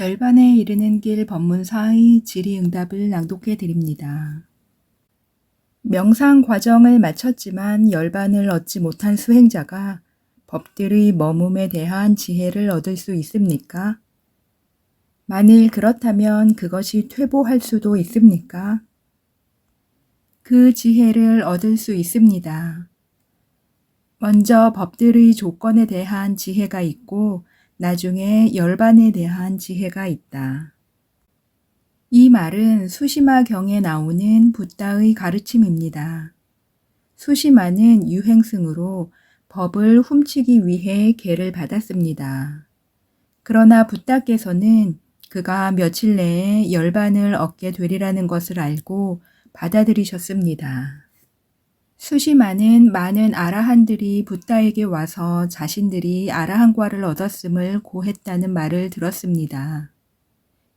열반에 이르는 길 법문사의 질의응답을 낭독해 드립니다. 명상 과정을 마쳤지만 열반을 얻지 못한 수행자가 법들의 머뭄에 대한 지혜를 얻을 수 있습니까? 만일 그렇다면 그것이 퇴보할 수도 있습니까? 그 지혜를 얻을 수 있습니다. 먼저 법들의 조건에 대한 지혜가 있고 나중에 열반에 대한 지혜가 있다. 이 말은 수시마 경에 나오는 붓다의 가르침입니다. 수시마는 유행승으로 법을 훔치기 위해 계를 받았습니다. 그러나 붓다께서는 그가 며칠 내에 열반을 얻게 되리라는 것을 알고 받아들이셨습니다. 수시마는 많은 아라한들이 붓다에게 와서 자신들이 아라한과를 얻었음을 고했다는 말을 들었습니다.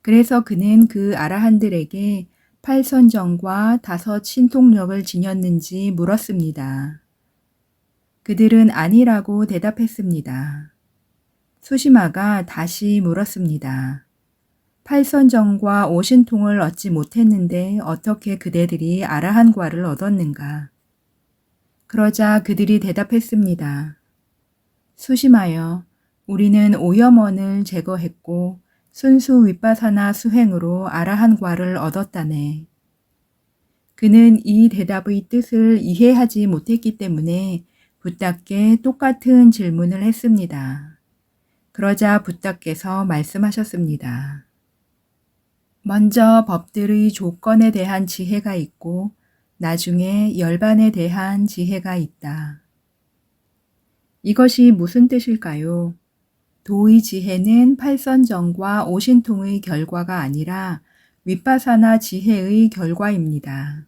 그래서 그는 그 아라한들에게 팔선정과 다섯 신통력을 지녔는지 물었습니다. 그들은 아니라고 대답했습니다. 수시마가 다시 물었습니다. 팔선정과 오신통을 얻지 못했는데 어떻게 그대들이 아라한과를 얻었는가? 그러자 그들이 대답했습니다. 수심하여 우리는 오염원을 제거했고 순수 윗바사나 수행으로 아라한과를 얻었다네. 그는 이 대답의 뜻을 이해하지 못했기 때문에 붓다께 똑같은 질문을 했습니다. 그러자 붓다께서 말씀하셨습니다. 먼저 법들의 조건에 대한 지혜가 있고 나중에 열반에 대한 지혜가 있다. 이것이 무슨 뜻일까요? 도의 지혜는 팔선정과 오신통의 결과가 아니라 윗바사나 지혜의 결과입니다.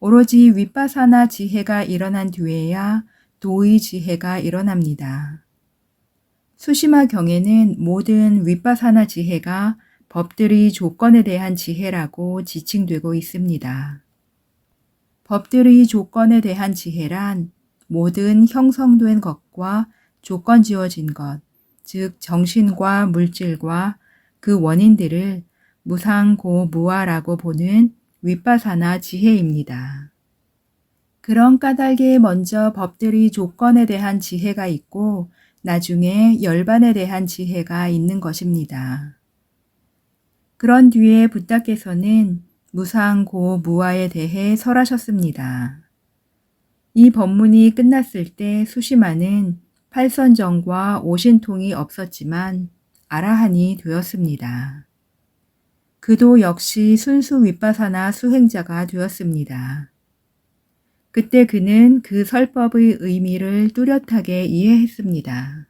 오로지 윗바사나 지혜가 일어난 뒤에야 도의 지혜가 일어납니다. 수시마 경에는 모든 윗바사나 지혜가 법들의 조건에 대한 지혜라고 지칭되고 있습니다. 법들의 조건에 대한 지혜란 모든 형성된 것과 조건 지어진 것, 즉 정신과 물질과 그 원인들을 무상고 무아라고 보는 윗바사나 지혜입니다. 그런 까닭에 먼저 법들의 조건에 대한 지혜가 있고 나중에 열반에 대한 지혜가 있는 것입니다. 그런 뒤에 부다께서는 무상고 무아에 대해 설하셨습니다. 이 법문이 끝났을 때 수시마는 팔선정과 오신통이 없었지만 아라한이 되었습니다. 그도 역시 순수 윗바사나 수행자가 되었습니다. 그때 그는 그 설법의 의미를 뚜렷하게 이해했습니다.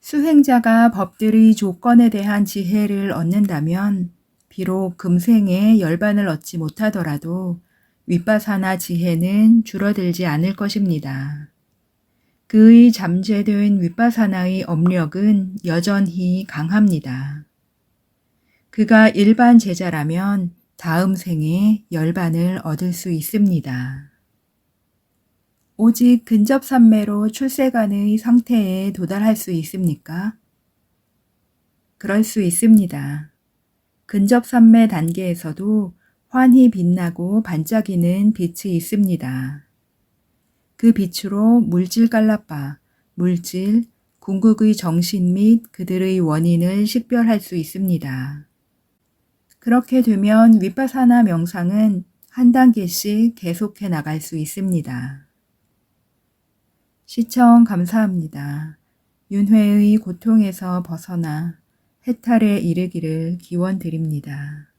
수행자가 법들의 조건에 대한 지혜를 얻는다면 비록 금생에 열반을 얻지 못하더라도 윗바사나 지혜는 줄어들지 않을 것입니다. 그의 잠재된 윗바사나의 업력은 여전히 강합니다. 그가 일반 제자라면 다음 생에 열반을 얻을 수 있습니다. 오직 근접산매로 출세간의 상태에 도달할 수 있습니까? 그럴 수 있습니다. 근접 산매 단계에서도 환히 빛나고 반짝이는 빛이 있습니다. 그 빛으로 물질 깔라빠, 물질, 궁극의 정신 및 그들의 원인을 식별할 수 있습니다. 그렇게 되면 윗바사나 명상은 한 단계씩 계속해 나갈 수 있습니다. 시청 감사합니다. 윤회의 고통에서 벗어나 해탈에 이르기를 기원 드립니다.